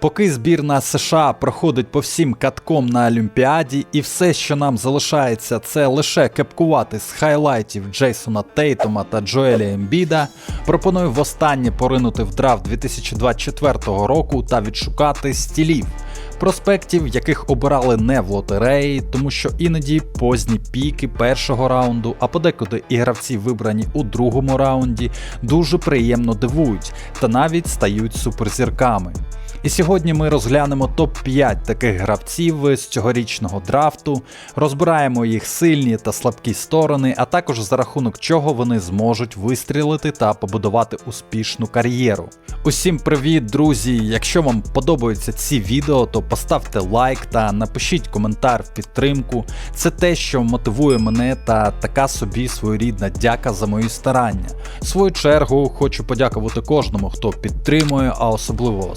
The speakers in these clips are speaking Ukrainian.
Поки збірна США проходить по всім катком на Олімпіаді, і все, що нам залишається, це лише кепкувати з хайлайтів Джейсона Тейтома та Джоеля Ембіда, пропоную востаннє поринути в драфт 2024 року та відшукати стілів. Проспектів, яких обирали не в лотереї, тому що іноді позні піки першого раунду, а подекуди і гравці, вибрані у другому раунді, дуже приємно дивують та навіть стають суперзірками. І сьогодні ми розглянемо топ-5 таких гравців з цьогорічного драфту, розбираємо їх сильні та слабкі сторони, а також за рахунок чого вони зможуть вистрілити та побудувати успішну кар'єру. Усім привіт, друзі! Якщо вам подобаються ці відео, то поставте лайк та напишіть коментар в підтримку. Це те, що мотивує мене та така собі своєрідна дяка за мої старання. В свою чергу хочу подякувати кожному, хто підтримує, а особливо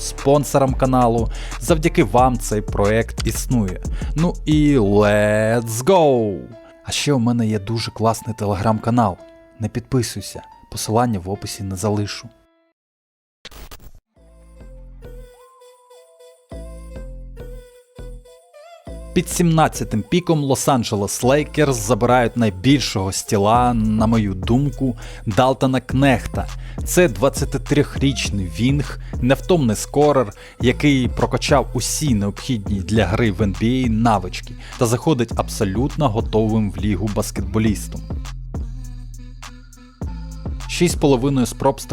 спонсорам каналу. Завдяки вам цей проект існує. Ну і let's go! А ще у мене є дуже класний телеграм-канал. Не підписуйся, посилання в описі не залишу. Під 17-м піком Лос-Анджелес Лейкерс забирають найбільшого стіла, на мою думку, Далтона Кнехта. Це 23-річний Вінг, невтомний скорер, який прокачав усі необхідні для гри в NBA навички та заходить абсолютно готовим в лігу баскетболістом. 6,5 спроб з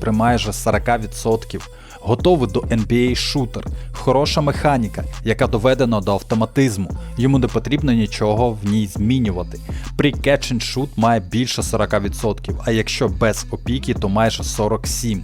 при майже 40%. Готовий до NBA шутер, хороша механіка, яка доведена до автоматизму, йому не потрібно нічого в ній змінювати. При catch and shoot має більше 40%, а якщо без опіки, то майже 47%.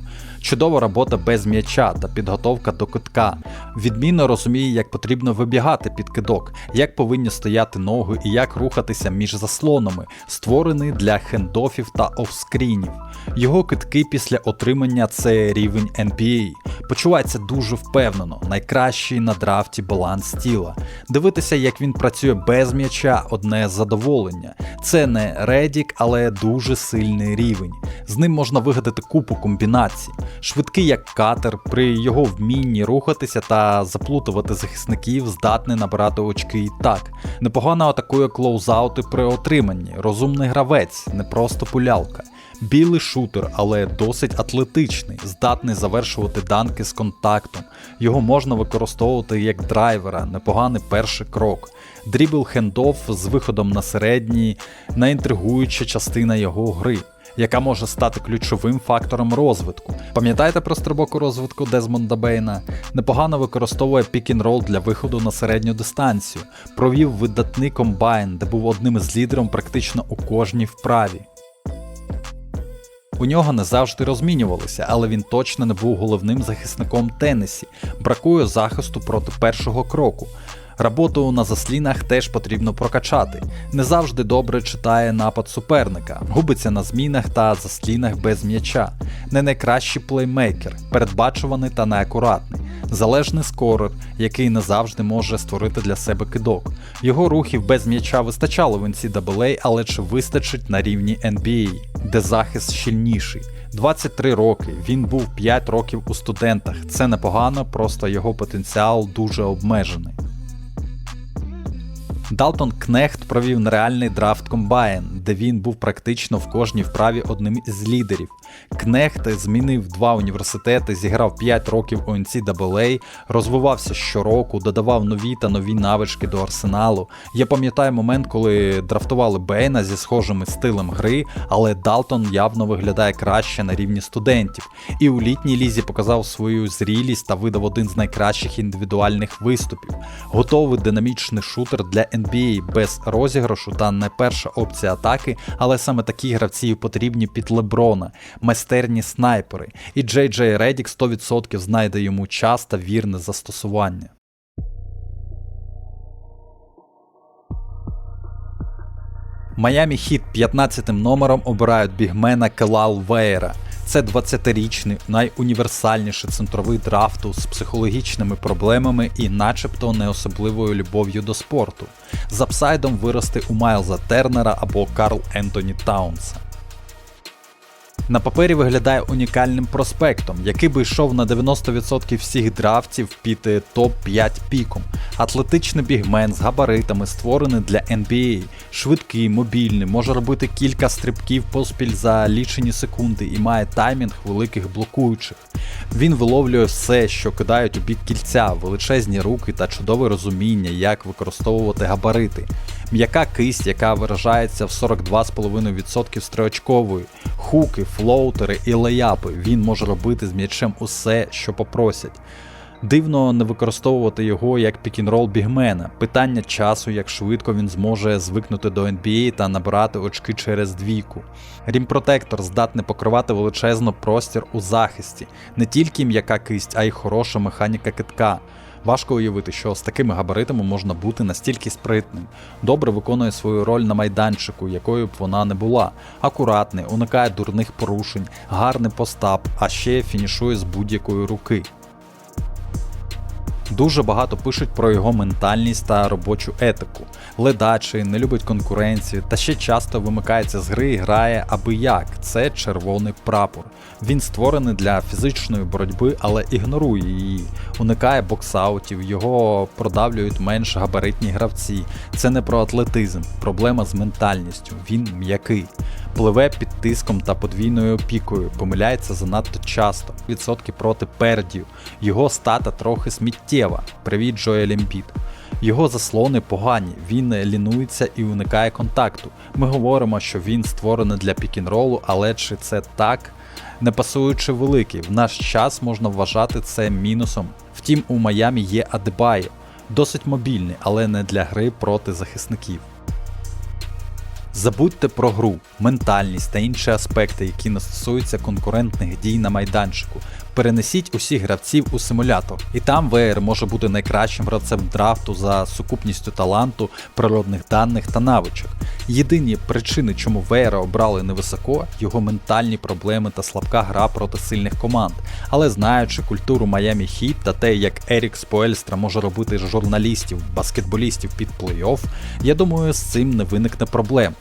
Чудова робота без м'яча та підготовка до китка. Відмінно розуміє, як потрібно вибігати під кидок, як повинні стояти ноги і як рухатися між заслонами, створений для хендофів та офскрінів. Його китки після отримання це рівень NBA. Почувається дуже впевнено, найкращий на драфті баланс тіла. Дивитися, як він працює без м'яча, одне задоволення. Це не редік, але дуже сильний рівень. З ним можна вигадати купу комбінацій. Швидкий як катер, при його вмінні рухатися та заплутувати захисників, здатний набирати очки і так. Непогано атакує клоузаути при отриманні, розумний гравець, не просто пулялка. Білий шутер, але досить атлетичний, здатний завершувати данки з контактом. Його можна використовувати як драйвера, непоганий перший крок. Дрібл хендоф з виходом на середній, наінтригуюча частина його гри. Яка може стати ключовим фактором розвитку. Пам'ятаєте про стрибок розвитку Дезмонда Бейна? Непогано використовує пік-н-рол для виходу на середню дистанцію, провів видатний комбайн, де був одним із лідером практично у кожній вправі. У нього не завжди розмінювалися, але він точно не був головним захисником Теннесі, бракує захисту проти першого кроку. Роботу на заслінах теж потрібно прокачати. Не завжди добре читає напад суперника, губиться на змінах та заслінах без м'яча. Не найкращий плеймейкер, передбачуваний та неакуратний. Залежний скорер, який не завжди може створити для себе кидок. Його рухів без м'яча вистачало в NCAA, але чи вистачить на рівні NBA, де захист щільніший. 23 роки, він був 5 років у студентах. Це непогано, просто його потенціал дуже обмежений. Далтон Кнехт провів нереальний драфт комбайн, де він був практично в кожній вправі одним із лідерів. Кнехт змінив два університети, зіграв 5 років у NCAA, розвивався щороку, додавав нові та нові навички до арсеналу. Я пам'ятаю момент, коли драфтували Бейна зі схожим стилем гри, але Далтон явно виглядає краще на рівні студентів. І у літній лізі показав свою зрілість та видав один з найкращих індивідуальних виступів. Готовий динамічний шутер для NBA без розіграшу та не перша опція атаки, але саме такі гравці потрібні під Леброна, майстерні снайпери, і Джей Джей Редік 100% знайде йому час та вірне застосування. Майамі Хіт 15 номером обирають бігмена Келал Вейера. Це 20-річний найуніверсальніший центровий драфту з психологічними проблемами і начебто не особливою любов'ю до спорту. З апсайдом вирости у Майлза Тернера або Карл Ентоні Таунса. На папері виглядає унікальним проспектом, який би йшов на 90% всіх драфтів під е, топ-5 піком. Атлетичний бігмен з габаритами створений для NBA, швидкий, мобільний, може робити кілька стрибків поспіль за лічені секунди і має таймінг великих блокуючих. Він виловлює все, що кидають у бік кільця, величезні руки та чудове розуміння, як використовувати габарити. М'яка кисть, яка виражається в 42,5% стриочкової, хуки, флоутери і леяпи. Він може робити з м'ячем усе, що попросять. Дивно не використовувати його як пікінрол бігмена. Питання часу, як швидко він зможе звикнути до NBA та набирати очки через двійку. Рімпротектор здатний покривати величезно простір у захисті, не тільки м'яка кисть, а й хороша механіка китка. Важко уявити, що з такими габаритами можна бути настільки спритним. Добре виконує свою роль на майданчику, якою б вона не була. Акуратний, уникає дурних порушень, гарний постап, а ще фінішує з будь-якої руки. Дуже багато пишуть про його ментальність та робочу етику. Ледачий, не любить конкуренцію та ще часто вимикається з гри і грає аби як. Це червоний прапор. Він створений для фізичної боротьби, але ігнорує її. Уникає боксаутів, його продавлюють менш габаритні гравці. Це не про атлетизм, проблема з ментальністю. Він м'який. Пливе під тиском та подвійною опікою, помиляється занадто часто. Відсотки проти пердів. Його стата трохи сміттєва. Привіт, Джоель Ембіт. Його заслони погані, він лінується і уникає контакту. Ми говоримо, що він створений для пікінролу, але чи це так? Не пасуючи великий, в наш час можна вважати це мінусом. Втім, у Майамі є Адебайо, досить мобільний, але не для гри проти захисників. Забудьте про гру, ментальність та інші аспекти, які не стосуються конкурентних дій на майданчику. Перенесіть усіх гравців у симулятор, і там ВР може бути найкращим гравцем драфту за сукупністю таланту, природних даних та навичок. Єдині причини, чому Вейера обрали невисоко, його ментальні проблеми та слабка гра проти сильних команд. Але знаючи культуру Майами Хіт та те, як Ерік Споельстра може робити журналістів, баскетболістів під плей-офф, я думаю, з цим не виникне проблем.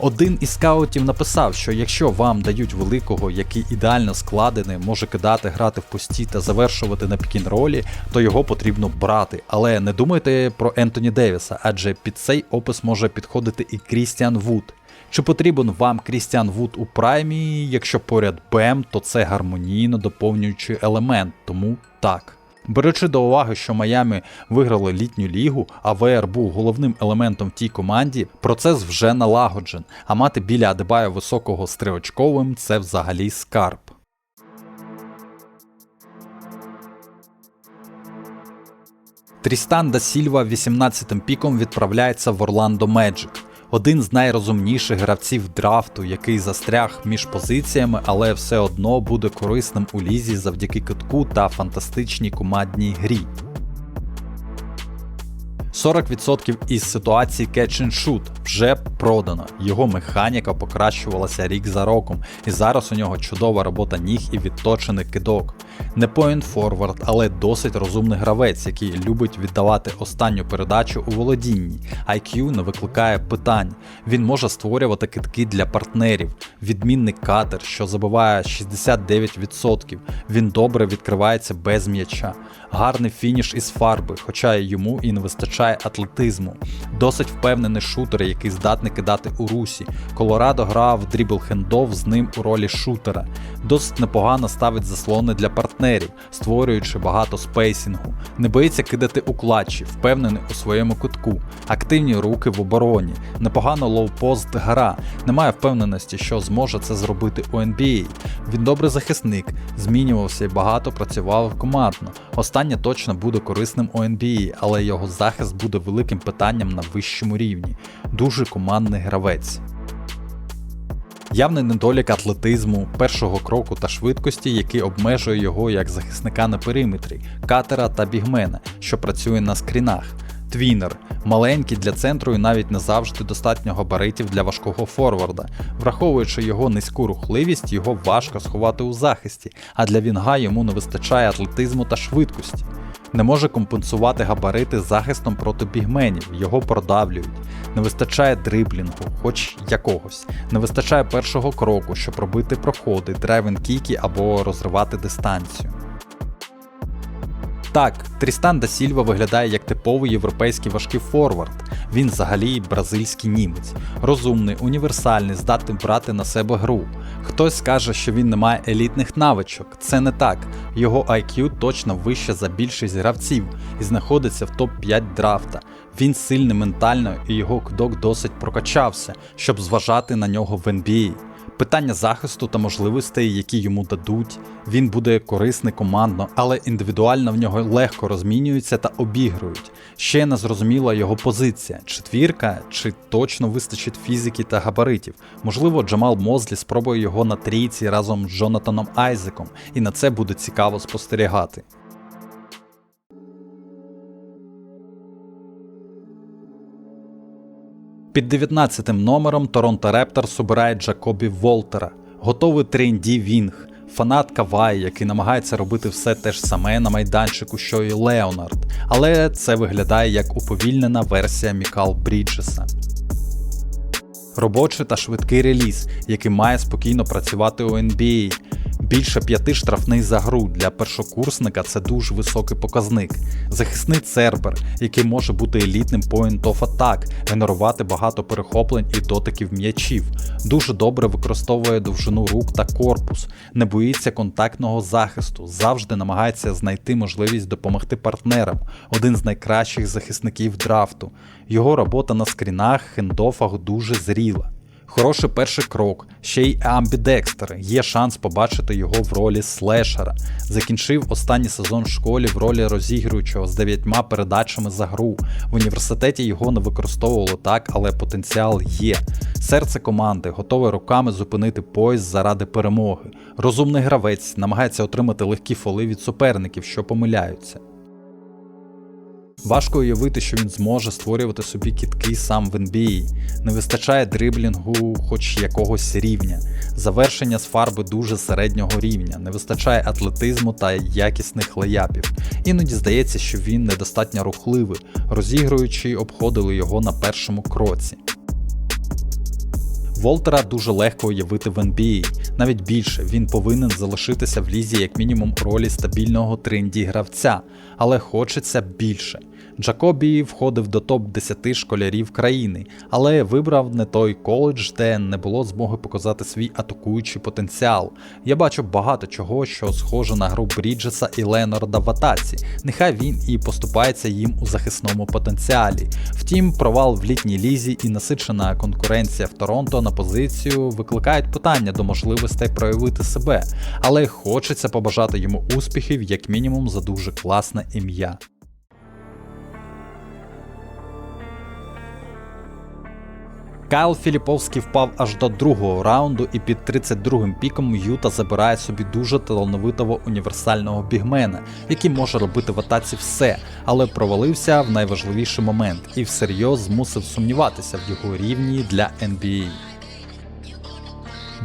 Один із скаутів написав, що якщо вам дають великого, який ідеально складений, може кидати, грати в пості та завершувати на пікінролі, то його потрібно брати. Але не думайте про Ентоні Девіса, адже під цей опис може підходити і Крістіан Вуд. Чи потрібен вам Крістіан Вуд у праймі? Якщо поряд Бем, то це гармонійно доповнюючий елемент, тому так. Беручи до уваги, що Майами виграли літню лігу, а ВР був головним елементом в тій команді, процес вже налагоджен, а мати біля Адебая високого з це взагалі скарб. Трістан да Сільва 18-м піком відправляється в Орландо Меджик. Один з найрозумніших гравців драфту, який застряг між позиціями, але все одно буде корисним у лізі завдяки китку та фантастичній командній грі. 40% із ситуацій catch and shoot вже продано. Його механіка покращувалася рік за роком, і зараз у нього чудова робота ніг і відточений кидок. Не point forward, але досить розумний гравець, який любить віддавати останню передачу у володінні. IQ не викликає питань. Він може створювати китки для партнерів, відмінний катер, що забиває 69%. Він добре відкривається без м'яча. Гарний фініш із фарби, хоча йому і не вистачає атлетизму. Досить впевнений шутер, який здатний кидати у русі. Колорадо грав дрібл хендов з ним у ролі шутера. Досить непогано ставить заслони для партнерів, створюючи багато спейсінгу. Не боїться кидати у клатчі, впевнений у своєму кутку. Активні руки в обороні. Непогано лоупост гра. Немає впевненості, що зможе це зробити у NBA. Він добрий захисник, змінювався і багато працював командно. Останнє точно буде корисним у NBA, але його захист буде великим питанням на вищому рівні. Дуже командний гравець. Явний недолік атлетизму, першого кроку та швидкості, який обмежує його як захисника на периметрі, катера та бігмена, що працює на скрінах. Твінер маленький для центру і навіть не завжди достатньо габаритів для важкого форварда. Враховуючи його низьку рухливість, його важко сховати у захисті, а для Вінга йому не вистачає атлетизму та швидкості. Не може компенсувати габарити захистом проти бігменів, його продавлюють. Не вистачає дриблінгу, хоч якогось. Не вистачає першого кроку, щоб робити проходи, драйвен-кіки або розривати дистанцію. Так, Трістан да Сільва виглядає як типовий європейський важкий форвард. Він взагалі бразильський німець, розумний, універсальний, здатний брати на себе гру. Хтось скаже, що він не має елітних навичок. Це не так. Його IQ точно вище за більшість гравців і знаходиться в топ-5 драфта. Він сильний ментально і його кдок досить прокачався, щоб зважати на нього в NBA. Питання захисту та можливостей, які йому дадуть, він буде корисний командно, але індивідуально в нього легко розмінюються та обігрують. Ще не зрозуміла його позиція: четвірка, чи точно вистачить фізики та габаритів. Можливо, Джамал Мозлі спробує його на трійці разом з Джонатаном Айзеком, і на це буде цікаво спостерігати. Під 19 номером Торонто Репторс обирає Джакобі Волтера, готовий 3D Вінг, фанат Кавай, який намагається робити все те ж саме на майданчику, що і Леонард, але це виглядає як уповільнена версія Мікал Бріджеса. Робочий та швидкий реліз, який має спокійно працювати у NBA. Більше п'яти штрафних за гру для першокурсника це дуже високий показник. Захисний цербер, який може бути елітним point of attack, генерувати багато перехоплень і дотиків м'ячів. Дуже добре використовує довжину рук та корпус, не боїться контактного захисту, завжди намагається знайти можливість допомогти партнерам. Один з найкращих захисників драфту. Його робота на скрінах, хендофах дуже зріла. Хороший перший крок, ще й амбідекстер, є шанс побачити його в ролі слешера. Закінчив останній сезон в школі в ролі розігруючого з дев'ятьма передачами за гру. В університеті його не використовували так, але потенціал є. Серце команди готове руками зупинити поїзд заради перемоги. Розумний гравець намагається отримати легкі фоли від суперників, що помиляються. Важко уявити, що він зможе створювати собі кітки сам в NBA. Не вистачає дриблінгу хоч якогось рівня, завершення з фарби дуже середнього рівня, не вистачає атлетизму та якісних леяпів. Іноді здається, що він недостатньо рухливий, розігруючи обходили його на першому кроці. Волтера дуже легко уявити в NBA. Навіть більше він повинен залишитися в лізі як мінімум ролі стабільного тренді гравця, але хочеться більше. Джакобі входив до топ-10 школярів країни, але вибрав не той коледж, де не було змоги показати свій атакуючий потенціал. Я бачу багато чого, що схоже на гру Бріджеса і Ленорда в атаці. Нехай він і поступається їм у захисному потенціалі. Втім, провал в літній лізі і насичена конкуренція в Торонто на позицію викликають питання до можливостей проявити себе, але хочеться побажати йому успіхів як мінімум за дуже класне ім'я. Кайл Філіповський впав аж до другого раунду, і під 32-м піком Юта забирає собі дуже талановитого універсального бігмена, який може робити в атаці все, але провалився в найважливіший момент і всерйоз змусив сумніватися в його рівні для NBA.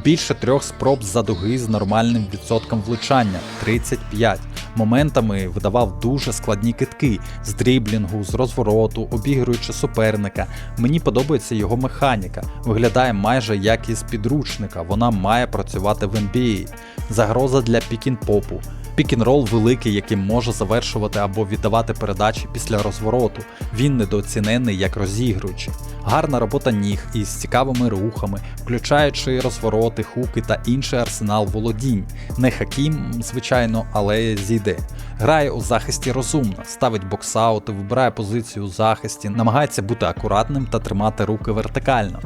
Більше трьох спроб за дуги з нормальним відсотком влучання 35. Моментами видавав дуже складні китки з дріблінгу, з розвороту, обігруючи суперника. Мені подобається його механіка. Виглядає майже як із підручника. Вона має працювати в NBA. Загроза для пікін-попу. Пікінрол великий, який може завершувати або віддавати передачі після розвороту. Він недооцінений як розігруючий. Гарна робота ніг із цікавими рухами, включаючи розвороти, хуки та інший арсенал володінь. Не хакім, звичайно, але зійде. Грає у захисті розумно, ставить боксаути, вибирає позицію у захисті, намагається бути акуратним та тримати руки вертикально.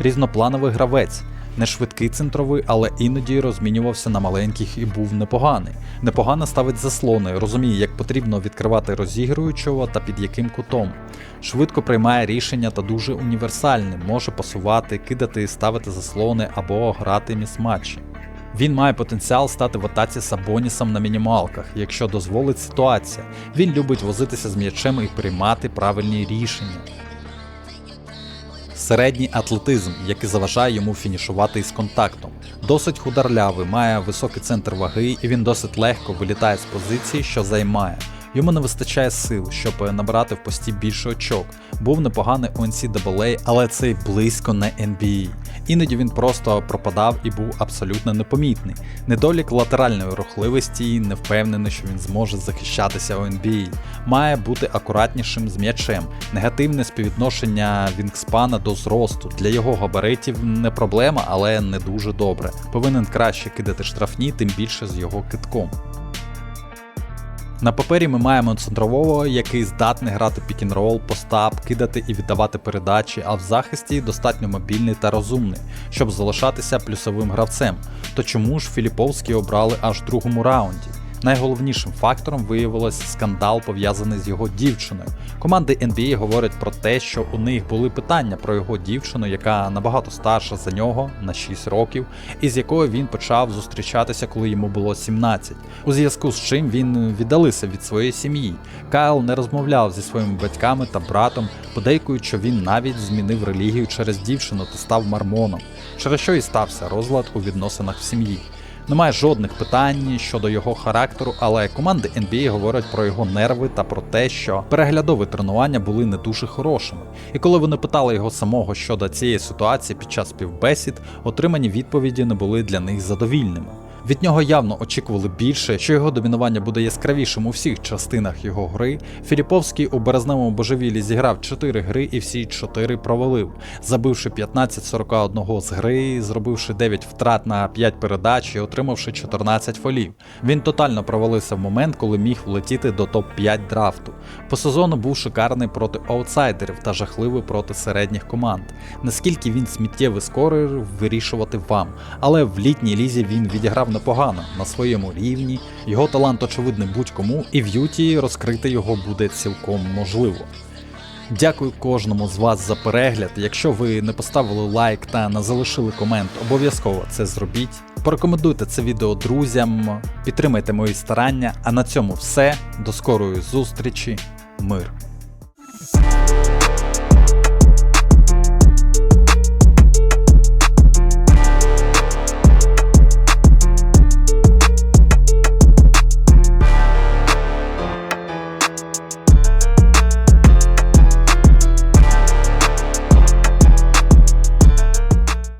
Різноплановий гравець. Не швидкий центровий, але іноді розмінювався на маленьких і був непоганий. Непогано ставить заслони, розуміє, як потрібно відкривати розігруючого та під яким кутом. Швидко приймає рішення та дуже універсальний, може пасувати, кидати, ставити заслони або грати місматчі. Він має потенціал стати в атаці Сабонісом на мінімалках, якщо дозволить ситуація. Він любить возитися з м'ячем і приймати правильні рішення. Середній атлетизм, який заважає йому фінішувати із контактом. Досить хударлявий, має високий центр ваги і він досить легко вилітає з позиції, що займає. Йому не вистачає сил, щоб набирати в пості більше очок. Був непоганий у NCAA, але це й близько не NBA. Іноді він просто пропадав і був абсолютно непомітний. Недолік латеральної рухливості, не впевнений, що він зможе захищатися у NBA. Має бути акуратнішим з м'ячем. Негативне співвідношення Вінгспана до зросту. Для його габаритів не проблема, але не дуже добре. Повинен краще кидати штрафні, тим більше з його китком. На папері ми маємо центрового, який здатний грати пікінрол, постап, кидати і віддавати передачі, а в захисті достатньо мобільний та розумний, щоб залишатися плюсовим гравцем. То чому ж Філіповський обрали аж в другому раунді? Найголовнішим фактором виявилось скандал пов'язаний з його дівчиною. Команди NBA говорять про те, що у них були питання про його дівчину, яка набагато старша за нього на 6 років, і з якою він почав зустрічатися, коли йому було 17. У зв'язку з чим він віддалився від своєї сім'ї. Кайл не розмовляв зі своїми батьками та братом, подейкують, що він навіть змінив релігію через дівчину та став мармоном, через що і стався розлад у відносинах в сім'ї. Немає жодних питань щодо його характеру, але команди NBA говорять про його нерви та про те, що переглядові тренування були не дуже хорошими. І коли вони питали його самого щодо цієї ситуації під час співбесід, отримані відповіді не були для них задовільними. Від нього явно очікували більше, що його домінування буде яскравішим у всіх частинах його гри. Філіповський у березневому божевіллі зіграв 4 гри і всі 4 провалив, забивши 15-41 з гри, зробивши 9 втрат на 5 передач і отримавши 14 фолів. Він тотально провалився в момент, коли міг влетіти до топ-5 драфту. По сезону був шикарний проти аутсайдерів та жахливий проти середніх команд. Наскільки він сміттєвий скорер, вирішувати вам, але в літній лізі він відіграв непогано на своєму рівні. Його талант очевидний будь-кому, і в Юті розкрити його буде цілком можливо. Дякую кожному з вас за перегляд. Якщо ви не поставили лайк та не залишили комент, обов'язково це зробіть. Порекомендуйте це відео друзям, підтримайте мої старання. А на цьому все. До скорої зустрічі, мир.